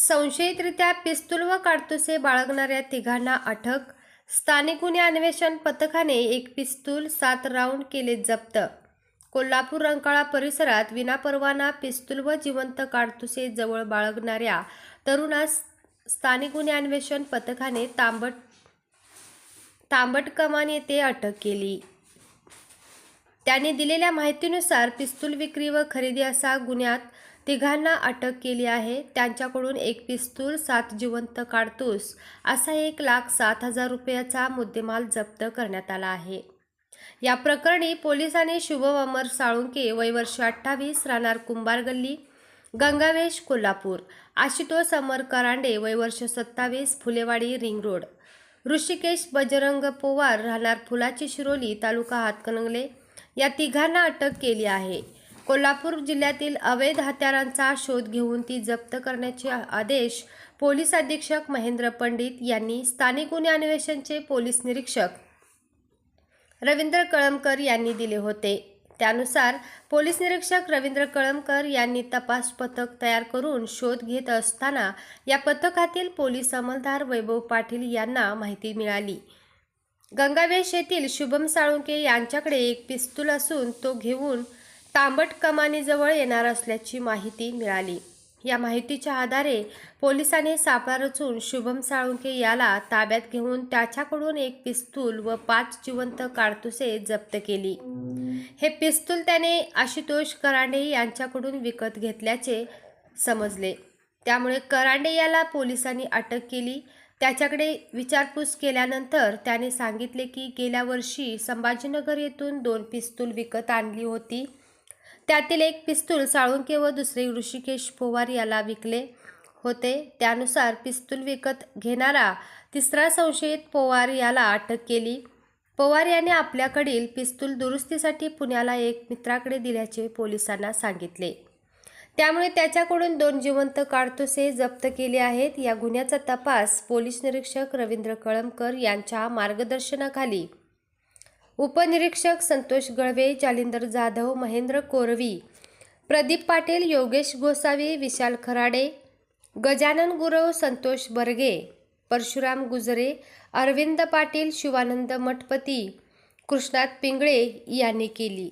संशयितरित्या पिस्तूल व काडतुसे बाळगणाऱ्या तिघांना अटक. स्थानिक गुन्हे अन्वेषण पथकाने एक पिस्तूल सात राऊंड केले जप्त. कोल्हापूर रंकाळा परिसरात विनापरवाना पिस्तूल व जिवंत काडतुसे जवळ बाळगणाऱ्या तरुणास स्थानिक गुन्हे अन्वेषण पथकाने तांबट तांबट कमान येथे अटक केली. त्याने दिलेल्या माहितीनुसार पिस्तूल विक्री व खरेदी असा गुन्ह्यात तिघांना अटक केली आहे. त्यांच्याकडून एक पिस्तूल सात जिवंत काडतूस असा एक लाख सात हजार रुपयाचा मुद्देमाल जप्त करण्यात आला आहे. या प्रकरणी पोलिसांनी शुभम अमर साळुंके वयवर्ष अठ्ठावीस राहणार कुंभार गल्ली गंगावेश कोल्हापूर आशुतोष अमर करांडे वयवर्ष सत्तावीस फुलेवाडी रिंग रोड. ऋषिकेश बजरंग पोवार राहणार फुलाची शिरोली तालुका हातकणंगले या तिघांना अटक केली आहे. कोल्हापूर जिल्ह्यातील अवैध हत्यारांचा शोध घेऊन ती जप्त करण्याचे आदेश पोलीस अधीक्षक महेंद्र पंडित यांनी स्थानिक गुन्हे अन्वेषणचे पोलीस निरीक्षक रवींद्र कळमकर यांनी दिले होते. त्यानुसार पोलीस निरीक्षक रवींद्र कळमकर यांनी तपास पथक तयार करून शोध घेत असताना या पथकातील पोलीस अंमलदार वैभव पाटील यांना माहिती मिळाली. गंगावेश येथील शुभम साळुंके यांच्याकडे एक पिस्तूल असून तो घेऊन तांबट कमानीजवळ येणार असल्याची माहिती मिळाली. या माहितीच्या आधारे पोलिसांनी सापळा रचून शुभम साळुंके याला ताब्यात घेऊन त्याच्याकडून एक पिस्तूल व पाच जिवंत काडतुसे जप्त केली. हे पिस्तूल त्याने आशुतोष करांडे यांच्याकडून विकत घेतल्याचे समजले. त्यामुळे करांडे याला पोलिसांनी अटक केली त्याच्याकडे विचारपूस केल्यानंतर त्याने सांगितले की गेल्या वर्षी संभाजीनगर येथून दोन पिस्तूल विकत आणली होती. त्यातील एक पिस्तूल साळुंके व दुसरे ऋषिकेश पोवार याला विकले होते. त्यानुसार पिस्तूल विकत घेणारा तिसरा संशयित पोवार याला अटक केली. पवार याने आपल्याकडील पिस्तूल दुरुस्तीसाठी पुण्याला एक मित्राकडे दिल्याचे पोलिसांना सांगितले. त्यामुळे त्याच्याकडून दोन जिवंत काडतुसे जप्त केले आहेत. या गुन्ह्याचा तपास पोलीस निरीक्षक रवींद्र कळमकर यांच्या मार्गदर्शनाखाली. उपनिरीक्षक संतोष गळवे जालिंदर जाधव महेंद्र कोरवी प्रदीप पाटील योगेश गोसावी विशाल खराडे गजानन गुरव संतोष बर्गे परशुराम गुजरे अरविंद पाटील शिवानंद मठपती कृष्णात पिंगळे यांनी केली.